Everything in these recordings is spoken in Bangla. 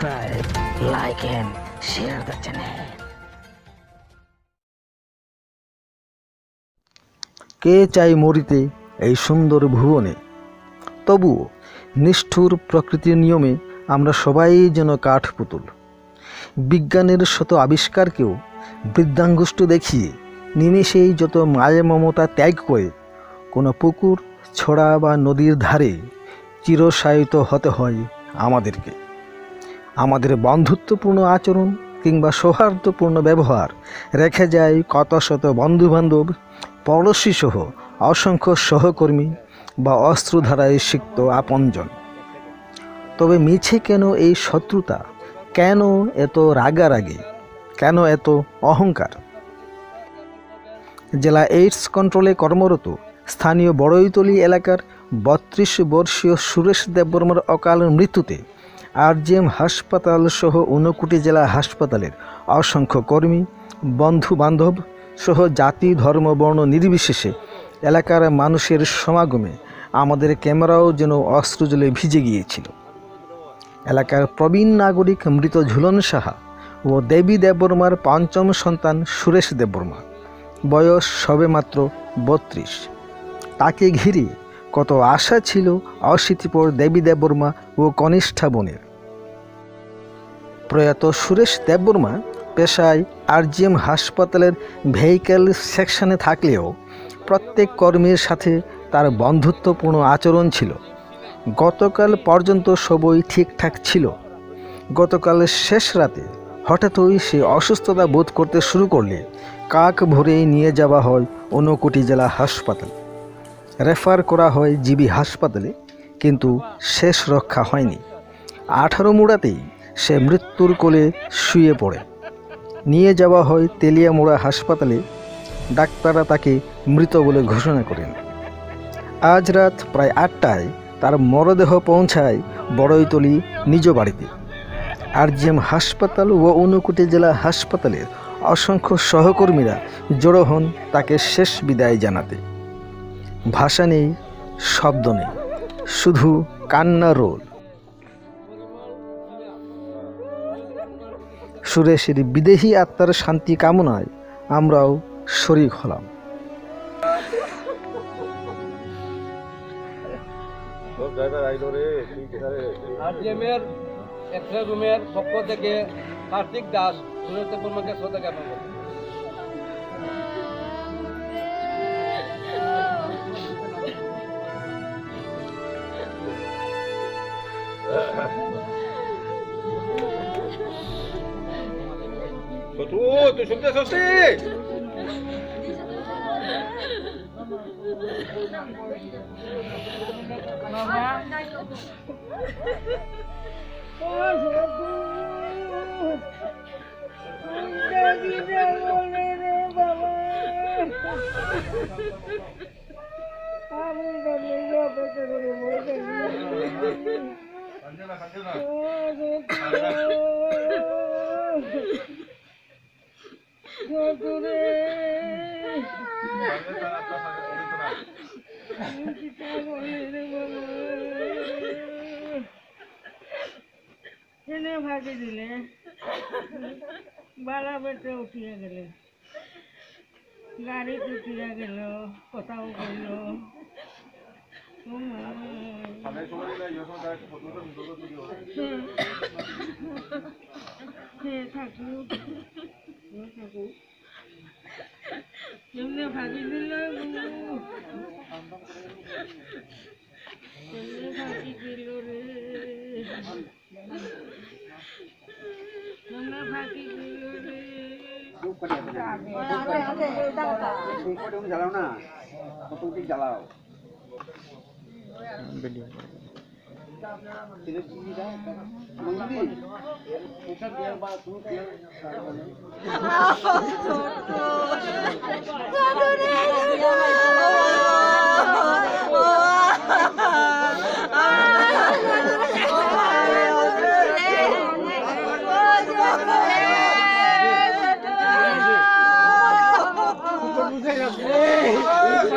subscribe, like and share the channel. কে চাই মরিতে এই সুন্দর ভুবনে? তবুও নিষ্ঠুর প্রকৃতির নিয়মে আমরা সবাই যেন কাঠ পুতুল। বিজ্ঞানের শত আবিষ্কারকেও বৃদ্ধাঙ্গুষ্ঠ দেখিয়ে নিমেষেই যত মায়া মমতা ত্যাগ করে কোনো পুকুর ছড়া বা নদীর ধারে চিরসায়িত হতে হয় আমাদেরকে। আমাদের বন্ধুত্বপূর্ণ আচরণ কিংবা সৌহার্দ্যপূর্ণ ব্যবহার রেখে যায় কত শত বন্ধুবান্ধব, পড়োশীসহ অসংখ্য সহকর্মী বা অস্ত্রধারায় সিক্ত আপনজন। তবে মিছে কেন এই শত্রুতা? কেন এত রাগারাগি? কেন এত অহংকার? জেলা এইডস কন্ট্রোলে কর্মরত স্থানীয় বড়ইতলি এলাকার বত্রিশ বর্ষীয় সুরেশ দেববর্মার অকাল মৃত্যুতে আরজিএম হাসপাতাল সহ ঊনকোটি জেলা হাসপাতালের অসংখ্য কর্মী বন্ধু বান্ধব সহ জাতি, ধর্ম, বর্ণ নির্বিশেষে এলাকার মানুষের সমাগমে আমাদের ক্যামেরাও যেন অস্ত্রজলে ভিজে গিয়েছিল। এলাকার প্রবীণ নাগরিক মৃত ঝুলন সাহা ও দেবী দেববর্মার পঞ্চম সন্তান সুরেশ দেববর্মা। বয়স সবেমাত্র বত্রিশ। তাকে ঘিরে কত আশা ছিল অশীতিপর দেবী দেববর্মা ও কনিষ্ঠা বোনের। প্রয়াত সুরেশ দেববর্মা পেশায় আরজিএম হাসপাতালের ভেহিক্যাল সেকশনে থাকলেও প্রত্যেক কর্মীর সাথে তার বন্ধুত্বপূর্ণ আচরণ ছিল। গতকাল পর্যন্ত সবই ঠিকঠাক ছিল। গতকাল শেষ রাতে হঠাৎই সে অসুস্থতা বোধ করতে শুরু করলে কাক ভরে নিয়ে যাওয়া হয় অনুকুটি জেলা হাসপাতাল। রেফার করা হয় জিবি হাসপাতালে, কিন্তু শেষ রক্ষা হয়নি। আঠারো মুড়াতেই সে মৃত্যুর কোলে শুয়ে পড়ে। নিয়ে যাওয়া হয় তেলিয়ামোড়া হাসপাতালে, ডাক্তাররা তাকে মৃত বলে ঘোষণা করেন। আজ রাত প্রায় আটটায় তার মরদেহ পৌঁছায় বড়ইতলি নিজ বাড়িতে। আরজিএম হাসপাতাল ও ঊনকোটি জেলা হাসপাতালের অসংখ্য সহকর্মীরা জড়ো হন তাকে শেষ বিদায় জানাতে। ভাষা নেই, শব্দ নেই, শুধু কান্না রোল। সুরেশের বিদেহী আত্মার শান্তি কামনায় আমরাও শরিক হলাম। এক্সরে রুমের পক্ষ থেকে কার্তিক দাস সুরেশ দেববর্মাকে শ্রদ্ধা জ্ঞাপন Sou tudo, sou de você. Mamá. Ai, Jesus. Ainda me deu o mamãe. Ah, ainda me deu o neném. এনে ভাজি দিলে বালা বেটে উঠিয়া গেলে গাড়িত উঠিয়া গেল। কথাও কইল ভাজি দিলে ভাজি দিল রে ভাজি দিল রে জ্বালাও না কত জ্বালাও वीडियो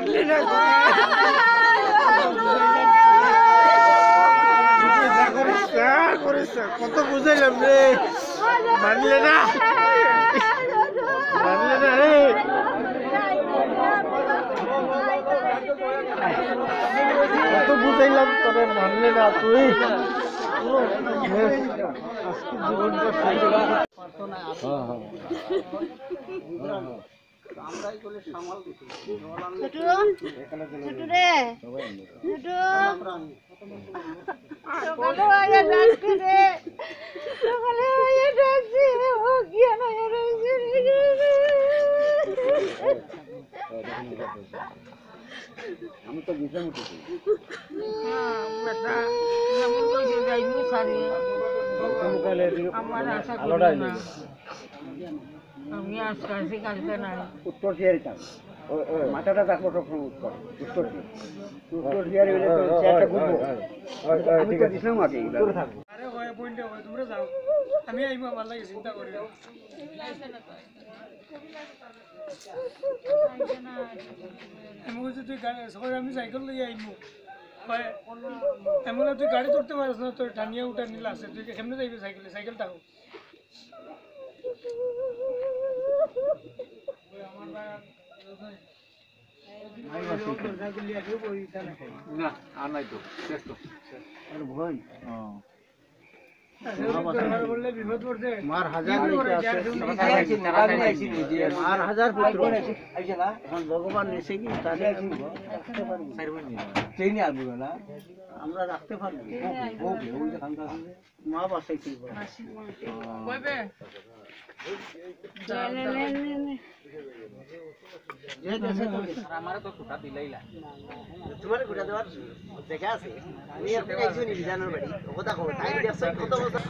Hey! কত বুঝাইলাম কত বুঝাইলাম তোরে মানলে না তুই আজকে জীবনটা শেষ ছোটু ছোটু রে ছোটু সকালে হয়ে ডাকছি রে সকালে হয়ে ডাকছি ও জ্ঞান হয়ে রয়েছে আমি তো বুঝে উঠেছি না আমি আজকে কালকে নাই। উত্তর দিয়ারি তার মাথাটা দেখো সবসময় উত্তর উত্তর দিয়ে। উত্তর দিয়ারি হলে তো চেয়ারটা ঘুরবো। আমি তো দিছিলাম আগে হয় হয় আমি আইবো আমার লাগে চিন্তা করি। আমি বলছি তুই গাড়ি সকালে আমি সাইকেল লইয়া আইবো হয় বললাম তুই গাড়ি ধরতে পারিস না তোর টানিয়া উঠা নিলে আছে। তুই কেমনে যাইবি সাইকেলে সাইকেল টাকো বললে বিপদ পড়ছে মার হাজার নিচে আছে। মার হাজার পুত্র ভগবান এসে কি তাহলে আমরা রাখতে পারব। মা বাসায় কি তোমার গোটা দেওয়ার দেখা আছে আমি আর একজন বিধানের বাড়ি কথা কব তাই দেখছ কত বছর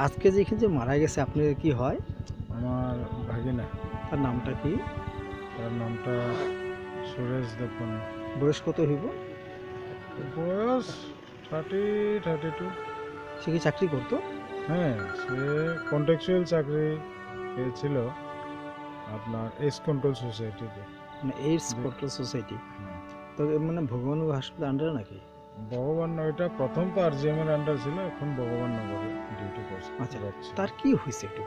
আজকে যেখানে যে মারা গেছে আপনার কি হয়? আমার ভাগিনা। তার নামটা কি? তার নামটা সুরেশ দেবন বয়স কত হইব? বয়স থার্টি থার্টি টু সে কি চাকরি করতো? হ্যাঁ সে কন্ট্রাকচুয়াল চাকরি পেয়েছিল আপনার এস কন্ট্রোল সোসাইটিতে মানে এইডস কন্ট্রোল সোসাইটি তো মানে ভগবান হাসপাতাল আন্ডারে নাকি? ভগবান ওইটা প্রথম তো আর জিএমের আন্ডার ছিল এখন ভগবান নগরে ডিউটি করছে আচ্ছা। তার কি হয়েছে একটু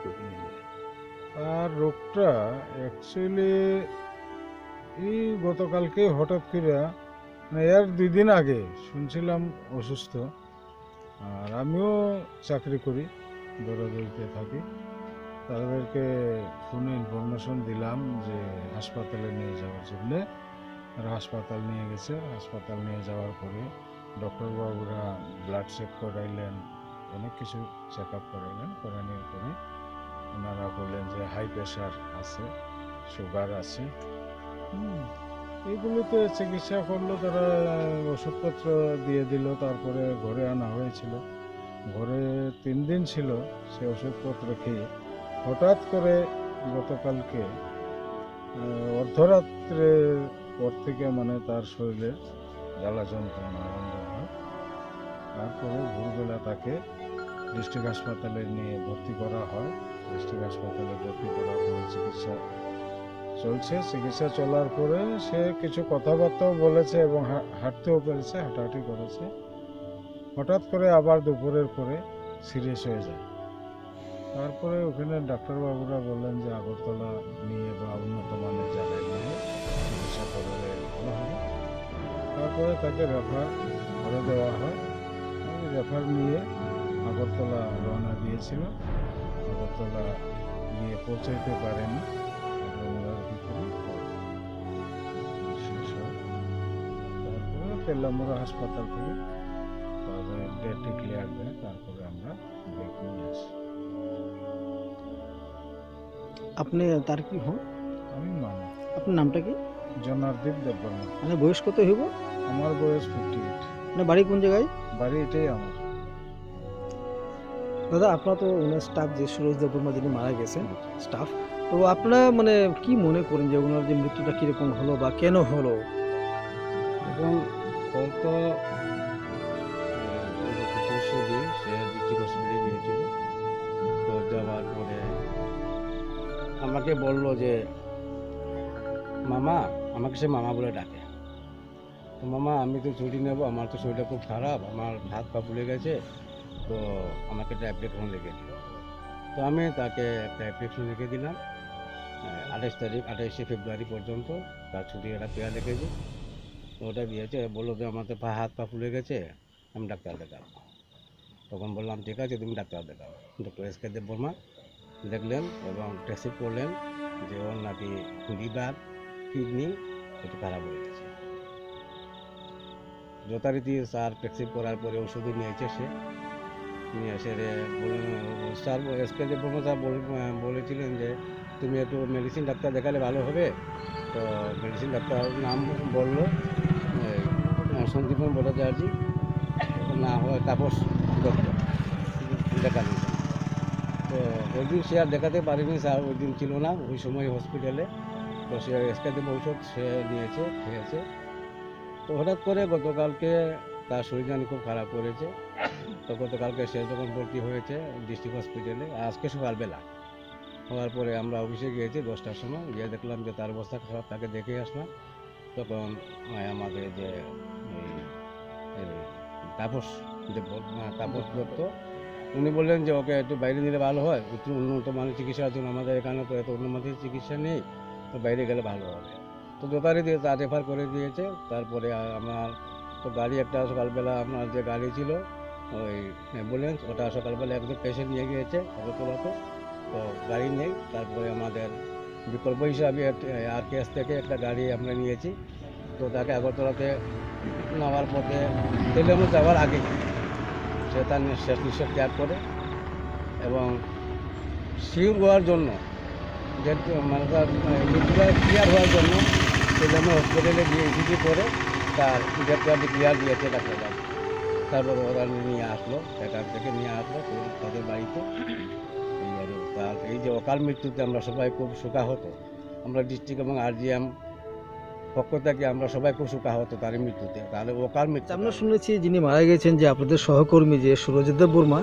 আর রোগটা অ্যাকচুয়ালি এই গতকালকে হঠাৎ করে মানে এর দুই দিন আগে শুনছিলাম অসুস্থ, আর আমিও চাকরি করি, দৌড়াদৌড়িতে থাকি। তাদেরকে ফোনে ইনফরমেশন দিলাম যে হাসপাতালে নিয়ে যাওয়ার জন্যে। আর হাসপাতাল নিয়ে গেছে। হাসপাতাল নিয়ে যাওয়ার পরে ডক্টরবাবুরা ব্লাড চেক করাইলেন, অনেক কিছু চেক আপ করাইলেন, করানোর পরে ওনারা বললেন যে হাই প্রেশার আছে সুগার আছে। হুম, এইগুলোতে চিকিৎসা করল তারা ওষুধপত্র দিয়ে দিল তারপরে ঘরে আনা হয়েছিল। ঘরে তিন দিন ছিল সে ওষুধপত্র খেয়ে। হঠাৎ করে গতকালকে আহ, অর্ধরাত্রের পর থেকে মানে তার শরীরে জ্বালা যন্ত্রণা আরম্ভ হয়। তারপরে ভোরবেলা তাকে ডিস্ট্রিক্ট হাসপাতালে নিয়ে ভর্তি করা হয়। ডিস্ট্রিক্ট হাসপাতালে ভর্তি করা পরে চিকিৎসা চলছে, চিকিৎসা চলার পরে সে কিছু কথাবার্তাও বলেছে এবং হাঁটতেও পেরেছে, হাঁটাহাঁটি করেছে। হঠাৎ করে আবার দুপুরের পরে সিরিয়াস হয়ে যায়। তারপরে ওখানে ডাক্তারবাবুরা বললেন যে আগরতলা নিয়ে বা উন্নত মানের জায়গায় নিয়ে চিকিৎসা করলে ভালো হবে। তারপরে তাকে রেফার করে দেওয়া হয়। রেফার নিয়ে আগরতলা রওনা দিয়েছিল। আগরতলা গিয়ে পৌঁছাইতে পারেনি। তারপরে তেলামুড়া হাসপাতাল থেকে। তাদের ডেট ডিক্লেয়ার দেয় তারপরে আমরা ব্রেক নিয়ে আসি। আপনি তার কি হন? আমি মানি। আপনার নামটা কি? জনার্দীপ দেববর্মা। মানে বয়স কত হইব? আমার বয়স ফিফটি এইট না বাড়ি কোন জায়গায়? বাড়ি এটাই আমার। দাদা আপনার তো ওনার স্টাফ যে সুরজ দেববর্মা যিনি মারা গেছেন স্টাফ তো আপনারা মানে কি মনে করেন যে ওনার যে মৃত্যুটা কীরকম হলো বা কেন হলো? এবং হয়তো পরশু সে ডিস্ট্রিক্ট পরে আমাকে বলল যে, মামা, আমাকে সে মামা বলে ডাকে। তো মামা, আমি তো ছুটি নেব, আমার তো শরীরটা খুব খারাপ, আমার হাত পা ফুলে গেছে, তো আমাকে একটা অ্যাপ্লিকেশন লিখে দিল তো আমি তাকে একটা অ্যাপ্লিকেশন লিখে দিলাম আঠাশ তারিখ, আঠাশে ফেব্রুয়ারি পর্যন্ত তার ছুটি, একটা পেয়ার লিখেছি তো ওটা দিয়েছে বলল যে আমার তো পা, হাত পা ফুলে গেছে, আমি ডাক্তার দেখাবো। তখন বললাম, ঠিক আছে, তুমি ডাক্তার দেখাও। Doctor S K Deb Barma দেখলেন এবং টেস্ট করলেন যে ওর নাকি লিভার, কিডনি একটু খারাপ হয়ে গেছে। যথারীতি স্যার প্রেসক্রিপ করার পরে ওষুধও নিয়েছে সে। নিয়ে এসে sir S K Deb Barma sir বলে- বলেছিলেন যে, তুমি একটু মেডিসিন ডাক্তার দেখালে ভালো হবে। তো মেডিসিন ডাক্তার নাম বলল সন্দীপন ভট্টাচার্য না হয় তাপস দত্ত। তো ওই দিন সে আর দেখাতে পারেনি স্যার ওই দিন ছিল না। ওই সময় হসপিটালে তো সে এসকাতে ঔষধ সে নিয়েছে খেয়েছে। তো হঠাৎ করে গতকালকে তার শরীর জানি খুব খারাপ করেছে। তো গতকালকে সে যখন ভর্তি হয়েছে ডিস্ট্রিক্ট হসপিটালে আজকে সকালবেলা। হওয়ার পরে আমরা অফিসে গিয়েছি দশটার সময়। গিয়ে দেখলাম যে তার অবস্থা খারাপ, তাকে দেখে আসলাম। তখন আমাদের যে তাপস তাপস দত্ত, উনি বললেন যে ওকে একটু বাইরে নিলে ভালো হয় একটু উন্নত মানের চিকিৎসার জন্য আমাদের এখানে তো এত উন্নত চিকিৎসা নেই, তো বাইরে গেলে ভালো হবে। তো যথারীতি তা রেফার করে দিয়েছে, তারপরে আমার তো গাড়ি একটা সকালবেলা আপনার যে গাড়ি ছিল, ওই অ্যাম্বুলেন্স ওটা সকালবেলা একজন পেশেন্ট নিয়ে গিয়েছে আগরতলাতে তো গাড়ি নেই, তারপরে আমাদের বিকল্প হিসাবে আর কেস থেকে একটা গাড়ি আমরা নিয়েছি, তো তাকে আগরতলাতে নামার পথে তেলেমু যাওয়ার আগে সে তার নি- শেষ নিঃশ্বাস ত্যাগ করে এবং শিওর হওয়ার জন্য যে মানে তার মৃত্যুটা ক্লিয়ার হওয়ার জন্য তেলেমু হসপিটালে গিয়ে ইসিজি করে তার ডেটটা ক্লিয়ার দিয়েছে ডাক্তারবাবু তারপরে ওরা নিয়ে আসলো সেখান থেকে নিয়ে আসলো তাদের বাড়িতে। আর তার, এই যে অকাল মৃত্যুতে আমরা সবাই খুব শোকাহত। আমরা ডিস্ট্রিক্ট এবং আরজিএম পক্ষ থেকে আমরা সবাই খুব শোকাহত তার মৃত্যুতে। তাহলে অকাল মৃত্যু আমরা শুনেছি যিনি মারা গেছেন যে আপনাদের সহকর্মী যে সুরজিৎ বর্মা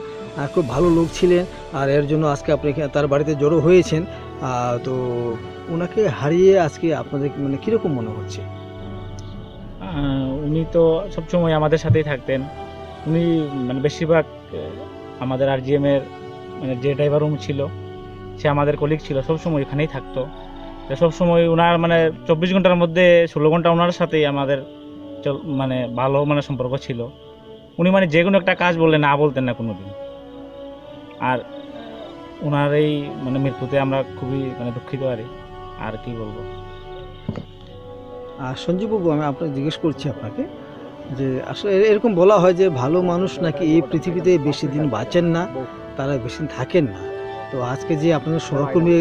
খুব ভালো লোক ছিলেন আর এর জন্য আজকে আপনি তার বাড়িতে জড়ো হয়েছেন। তো ওনাকে হারিয়ে আজকে আপনাদের মানে কীরকম মনে হচ্ছে? উনি তো সবসময় আমাদের সাথেই থাকতেন। উনি মানে বেশিরভাগ আমাদের আর এর মানে যে ড্রাইভার রুম ছিল সে আমাদের কলিগ ছিল সবসময় এখানেই থাকতো। সবসময় ওনার মানে চব্বিশ ঘণ্টার মধ্যে ষোলো ঘণ্টা ওনার সাথেই আমাদের মানে ভালো মানে সম্পর্ক ছিল। উনি মানে যে কোনো একটা কাজ বললে না বলতেন না কোনো দিন আর ওনার এই মানে মৃত্যুতে আমরা খুবই মানে দুঃখিত আরই আর কি বলব? আর সঞ্জীববাবু, আমি আপনাকে জিজ্ঞেস করছি আপনাকে যে আসলে এরকম বলা হয় যে ভালো মানুষ নাকি এই পৃথিবীতে বেশি দিন বাঁচেন না, তারা বেশি দিন থাকেন না। তো আজকে যে আপনাদের সহকর্মী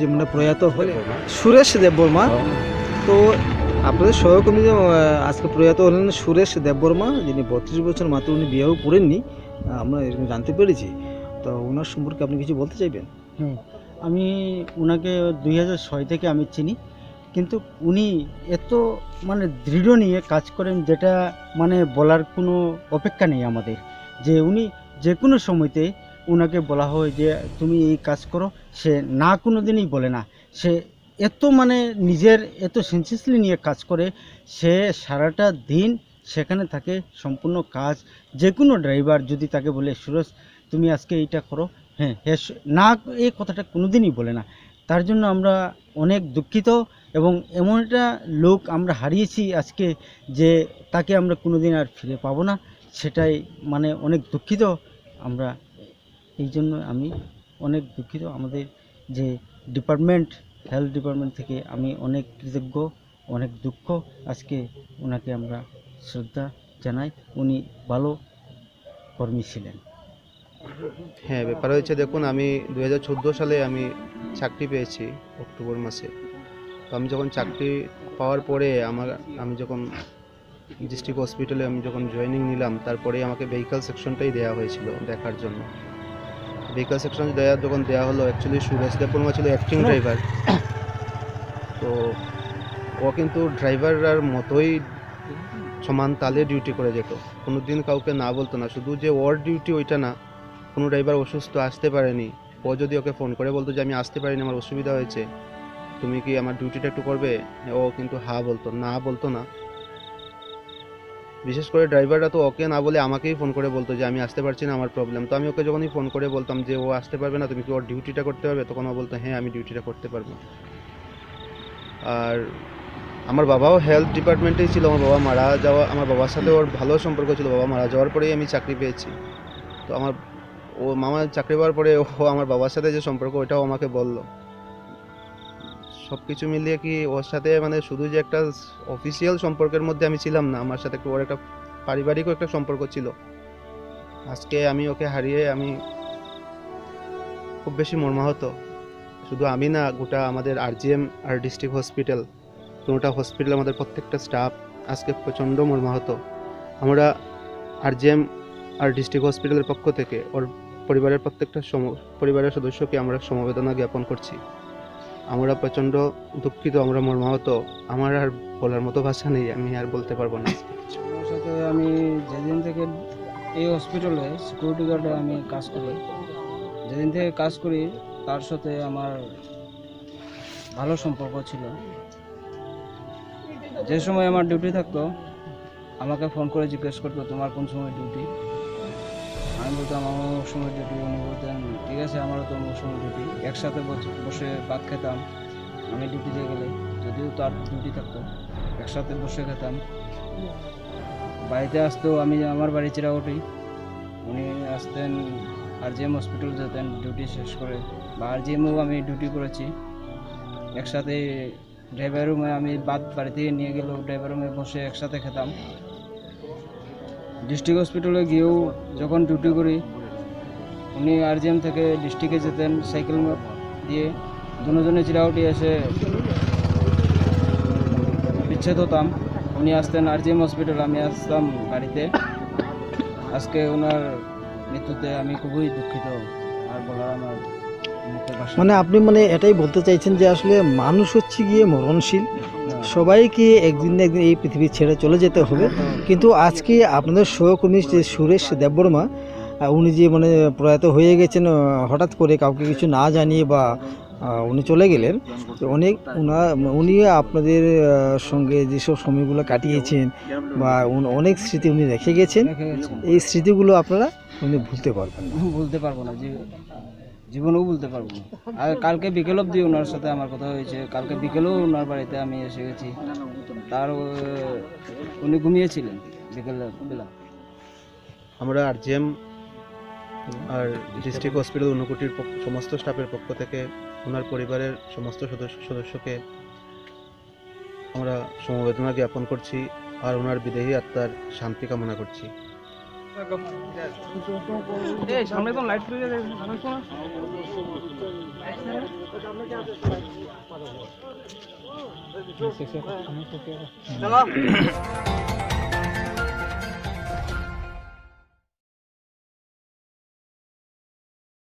যে মানে প্রয়াত হলে সুরেশ দেববর্মা। তো আপনাদের সহকর্মী যে আজকে প্রয়াত হলেন সুরেশ দেববর্মা যিনি বত্রিশ বছর মাত্র উনি বিয়েও করেননি আমরা এরকম জানতে পেরেছি। তো ওনার সম্পর্কে আপনি কিছু বলতে চাইবেন? হ্যাঁ আমি ওনাকে দুই হাজার ছয় থেকে আমি চিনি কিন্তু উনি এত মানে দৃঢ় নিয়ে কাজ করেন যেটা মানে বলার কোনো অপেক্ষা নেই আমাদের। যে উনি যে কোনো সময়তে ওনাকে বলা হয় যে, তুমি এই কাজ করো। সে না কোনো দিনই বলে না। সে এত মানে নিজের এত সেন্সিয়াসলি নিয়ে কাজ করে, সে সারাটা দিন সেখানে থাকে, সম্পূর্ণ কাজ। যে কোনো ড্রাইভার যদি তাকে বলে, সুরজ, তুমি আজকে এইটা করো। হ্যাঁ হ্যাঁ না, এই কথাটা কোনোদিনই বলে না। তার জন্য আমরা অনেক দুঃখিত এবং এমন একটা লোক আমরা হারিয়েছি আজকে যে, তাকে আমরা কোনোদিন আর ফিরে পাবো না। সেটাই মানে অনেক দুঃখিত আমরা এই জন্য আমি অনেক দুঃখিত। আমাদের যে ডিপার্টমেন্ট হেলথ ডিপার্টমেন্ট থেকে আমি অনেক কৃতজ্ঞ, অনেক দুঃখ। আজকে ওনাকে আমরা শ্রদ্ধা জানাই। উনি ভালো কর্মী ছিলেন। হ্যাঁ ব্যাপার হয়েছে দেখুন, আমি দু হাজার চোদ্দ সালে আমি চাকরি পেয়েছি অক্টোবর মাসে। তো আমি যখন চাকরি পাওয়ার পরে আমার, আমি যখন ডিস্ট্রিক্ট হসপিটালে আমি যখন জয়েনিং নিলাম, তারপরে আমাকে ভেহিকাল সেকশনটাই দেওয়া হয়েছিল দেখার জন্য। ভেহিকাল সেকশন দেওয়া যখন দেওয়া হলো অ্যাকচুয়ালি সুরেশ দেববর্মা ছিল অ্যাক্টিং ড্রাইভার তো ও কিন্তু ড্রাইভাররার মতোই সমান তালে ডিউটি করে যেত। কোনো দিন কাউকে না বলতো না। শুধু যে ওর ডিউটি ওইটা না কোনো ড্রাইভার অসুস্থ আসতে পারেনি। ও যদি ওকে ফোন করে বলতো যে আমি আসতে পারিনি আমার অসুবিধা হয়েছে। তুমি কি আমার ডিউটিটা একটু করবে? ও কিন্তু হা বলতো না বলতো না। বিশেষ করে ড্রাইভাররা তো ওকে না বলে আমাকেই ফোন করে বলতো যে আমি আসতে পারছি না, আমার প্রবলেম তো আমি ওকে যখনই ফোন করে বলতাম যে ও আসতে পারবে না, তুমি কি ওর ডিউটিটা করতে পারবে? তখন ও বলতো হ্যাঁ আমি ডিউটিটা করতে পারব। আর আমার বাবাও হেলথ ডিপার্টমেন্টেই ছিল, আমার বাবা মারা যাওয়া, আমার বাবার সাথে ওর ভালো সম্পর্ক ছিল, বাবা মারা যাওয়ার পরেই আমি চাকরি পেয়েছি। তো আমার ও, মামা চাকরি পাওয়ার পরে ও, আমার বাবার সাথে যে সম্পর্ক, ওইটাও আমাকে বলল। সব কিছু মিলিয়ে কি ওর সাথে মানে শুধু যে একটা অফিসিয়াল সম্পর্কের মধ্যে আমি ছিলাম না, আমার সাথে ওর একটা পারিবারিকও একটা সম্পর্ক ছিল। আজকে আমি ওকে হারিয়ে আমি খুব বেশি মর্মাহত। শুধু আমি না, গোটা আমাদের আরজিএম আর ডিস্ট্রিক্ট হসপিটাল কোনোটা হসপিটাল আমাদের প্রত্যেকটা স্টাফ আজকে প্রচণ্ড মর্মাহত। আমরা আরজিএম আর ডিস্ট্রিক্ট হসপিটালের পক্ষ থেকে, ওর পরিবারের প্রত্যেকটা পরিবারের সদস্যকে আমরা সমবেদনা জ্ঞাপন করছি। আমরা প্রচণ্ড দুঃখিত, আমরা মর্মাহত। আমার আর বলার মতো ভাষা নেই, আমি আর বলতে পারব না সাথে আমি যেদিন থেকে এই হসপিটালে সিকিউরিটি গার্ডে আমি কাজ করি, যেদিন থেকে কাজ করি, তার সাথে আমার ভালো সম্পর্ক ছিল। যে সময় আমার ডিউটি থাকতো, আমাকে ফোন করে জিজ্ঞেস করতো, তোমার কোন সময় ডিউটি আমি বলতাম, আমার মৌসুমের ডিউটি উনি বলতেন ঠিক আছে, আমারও তো অমুক সময় ডিউটি একসাথে বসে- ভাত খেতাম, আমি ডিউটিতে গেলে, যদিও তার ডিউটি থাকতো, একসাথে বসে খেতাম। বাড়িতে আসতো আমি আমার বাড়ি চিরাগুটি উনি আসতেন আর জি এম হসপিটাল যেতেন, ডিউটি শেষ করে। বা আর জি এমও আমি ডিউটি করেছি। একসাথে ড্রাইভার রুমে আমি বাদ বাড়ি থেকে নিয়ে গেলেও ড্রাইভার রুমে বসে একসাথে খেতাম। ডিস্ট্রিক্ট হসপিটালে গিয়েও যখন ডিউটি করি, উনি আরজিএম থেকে ডিস্ট্রিক্টে যেতেন সাইকেল দিয়ে দুজনে চিরাউটি এসে বিচ্ছেদ হতাম। উনি আসতেন আরজিএম হসপিটাল আমি আসতাম গাড়িতে। আজকে ওনার মৃত্যুতে আমি খুবই দুঃখিত। আর বলার আমার। মানে আপনি মানে এটাই বলতে চাইছেন যে আসলে মানুষ হচ্ছে গিয়ে মরণশীল। সবাইকে একদিন না একদিন এই পৃথিবী ছেড়ে চলে যেতে হবে। কিন্তু আজকে আপনাদের সহকর্মী যে সুরেশ দেববর্মা উনি যে মানে প্রয়াত হয়ে গেছেন হঠাৎ করে কাউকে কিছু না জানিয়ে বা উনি চলে গেলেন অনেক উনা, উনি আপনাদের সঙ্গে যেসব সময়গুলো কাটিয়েছেন বা অনেক স্মৃতি উনি রেখে গেছেন, এই স্মৃতিগুলো আপনারা উনি ভুলতে পারবেন না। বলতে পারব না যে জীবনেও বলতে পারব আর কালকে বিকেল অবধি ওনার সাথে আমার কথা হয়েছে। কালকে বিকেলেও ওনার বাড়িতে আমি এসে গেছি। তার উনি ঘুমিয়েছিলেন বিকেল বেলা। আমরা আরজিএম আর ডিস্ট্রিক্ট হসপিটাল অনুকুটির সমস্ত স্টাফের পক্ষ থেকে ওনার পরিবারের সমস্ত সদস্য, সদস্যকে আমরা সমবেদনা জ্ঞাপন করছি আর ওনার বিদেহী আত্মার শান্তি কামনা করছি। সামনে তো লাইট চলো